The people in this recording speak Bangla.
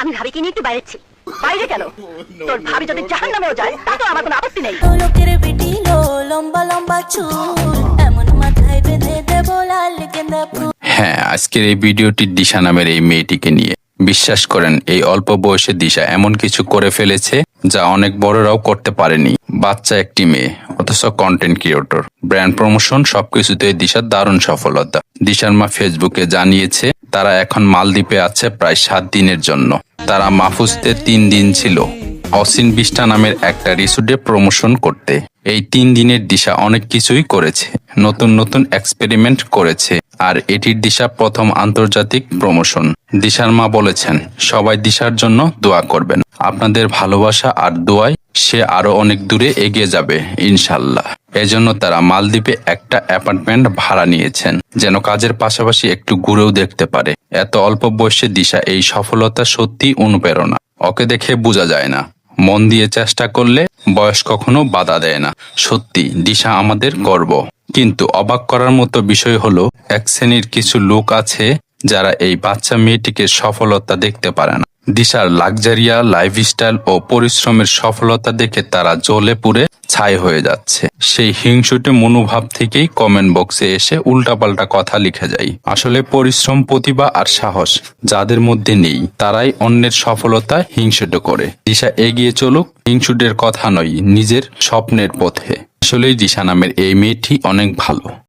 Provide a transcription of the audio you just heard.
আমি ভাবিকে নিয়ে একটু বাইরেছি বাইরে কেন? তোর ভাবি যদি জাহান নামেও যায় তাতে আমার কোনো আপত্তি নেই। লোকের বেটি লো লম্বা লম্বা চুল এমন মাথায় বেঁধে দেবো লাল গেন্দা ফুল। হ্যাঁ আজকের এই ভিডিওটি দিশা নামের এই মেয়েটিকে নিয়ে। বিশ্বাস করেন এই অল্প বয়সে দিশা এমন কিছু করে ফেলেছে যা অনেক বড়রাও করতে পারেনি। বাচ্চা একটি মেয়ে অথচ কন্টেন্ট ক্রিয়েটর ব্র্যান্ড প্রমোশন সবকিছুতে দিশার দারুণ সফলতা। দিশার মা ফেসবুকে জানিয়েছে তারা এখন মালদ্বীপে আছে প্রায় সাত দিনের জন্য। তারা মাহফুজতে তিন দিন ছিল, অসিন বিষ্টা নামের একটা রিসোর্টে প্রমোশন করতে। এই তিন দিনের দিশা অনেক কিছুই করেছে, নতুন নতুন এক্সপেরিমেন্ট করেছে, আর এটির দিশা প্রথম আন্তর্জাতিক প্রমোশন। দিশার মা বলেছেন, সবাই দিশার জন্য দোয়া করবেন। আপনাদের ভালোবাসা আর দোয়ায় সে আরও অনেক দূরে এগিয়ে যাবে ইনশাল্লাহ এজন্য তারা মালদ্বীপে একটা অ্যাপার্টমেন্ট ভাড়া নিয়েছেন, যেন কাজের পাশাপাশি একটু ঘুরেও দেখতে পারে। এত অল্প বয়সে দিশা এই সফলতা সত্যি অনুপ্রেরণা। ওকে দেখে বোঝা যায় না। মন দিয়ে চেষ্টা করলে বয়স কখনো বাধা দেয় না। সত্যি, দিশা আমাদের গর্ব। কিন্তু অবাক করার মতো বিষয় হলো, এক শ্রেণির কিছু লোক আছে যারা এই বাচ্চা মেয়েটিকে সফলতা দেখতে পারে না। দিশার লাক্সারিয়া, লাইফস্টাইল ও পরিশ্রমের সফলতা দেখে তারা জ্বলে পুড়ে ছাই হয়ে যাচ্ছে। সেই হিংসুটে মনোভাব থেকেই কমেন্ট বক্সে এসে উল্টাপাল্টা কথা লিখে যায়। আসলে পরিশ্রম, প্রতিভা আর সাহস যাদের মধ্যে নেই, তারাই অন্যের সফলতা হিংসুটে করে। দিশা এগিয়ে চলুক, হিংসুটের কথা নয়, নিজের স্বপ্নের পথে। আসলেই দিশা নামের এই মেয়েটি অনেক ভালো।